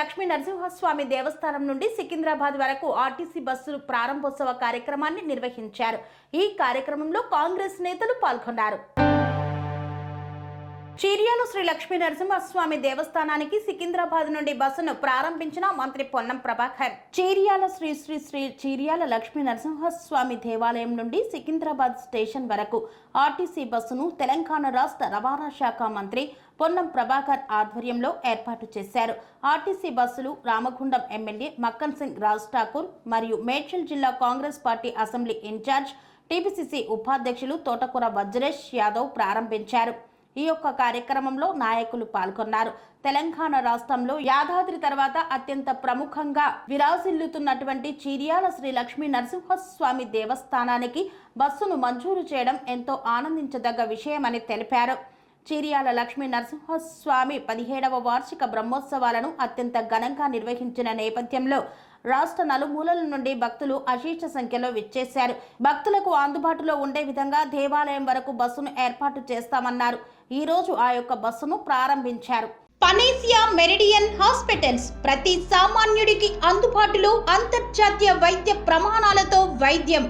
లక్ష్మీ నరసింహస్వామి దేవస్థానం నుండి సికింద్రాబాద్ వరకు ఆర్టీసీ బస్సులు ప్రారంభోత్సవ కార్యక్రమాన్ని నిర్వహించారు. ఈ కార్యక్రమంలో కాంగ్రెస్ నేతలు పాల్గొన్నారు. చీర్యాల శ్రీ లక్ష్మీ నరసింహస్వామి దేవస్థానానికి సికింద్రాబాద్ నుండి బస్సును ప్రారంభించిన మంత్రి పొన్నం ప్రభాకర్. చీరియాల శ్రీ శ్రీ శ్రీ చీరియాల లక్ష్మీ నరసింహస్వామి దేవాలయం నుండి సికింద్రాబాద్ స్టేషన్ వరకు ఆర్టీసీ బస్సును తెలంగాణ రాష్ట్ర రవాణా శాఖ మంత్రి పొన్నం ప్రభాకర్ ఆధ్వర్యంలో ఏర్పాటు చేశారు. ఆర్టీసీ బస్సులు రామగుండం ఎమ్మెల్యే మక్కన్ సింగ్ రాజ్ ఠాకూర్ మరియు మేడ్చల్ జిల్లా Congress party assembly incharge TPCC ఉపాధ్యక్షులు తోటకూర వజ్రేష్ యాదవ్ ప్రారంభించారు. ఈ యొక్క కార్యక్రమంలో నాయకులు పాల్గొన్నారు. తెలంగాణ రాష్ట్రంలో యాదాద్రి తర్వాత అత్యంత ప్రముఖంగా విరాజిల్లుతున్నటువంటి చీరియాల శ్రీ లక్ష్మీ నరసింహస్వామి దేవస్థానానికి బస్సును మంజూరు చేయడం ఎంతో ఆనందించదగ్గ విషయమని తెలిపారు. చీరియాల లక్ష్మీ నరసింహస్వామి పదిహేడవ వార్షిక బ్రహ్మోత్సవాలను అత్యంత ఘనంగా నిర్వహించిన నేపథ్యంలో రాష్ట్ర నలుమూలల నుండి భక్తులు అశేష సంఖ్యలో విచ్చేశారు. భక్తులకు అందుబాటులో ఉండే విధంగా దేవాలయం వరకు బస్సును ఏర్పాటు చేస్తామన్నారు. ఈ రోజు ఆ యొక్క బస్సును ప్రారంభించారు. పనేసియా మెరిడియన్ హాస్పిటల్స్ ప్రతి సామాన్యుడికి అందుబాటులో అంతర్జాతీయ వైద్య ప్రమాణాలతో వైద్యం.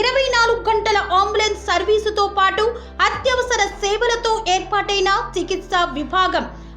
ఇరవై నాలుగు గంటల అంబులెన్స్ సర్వీసుతో పాటు అత్యవసర సేవలతో ఏర్పాటైన చికిత్సా విభాగం.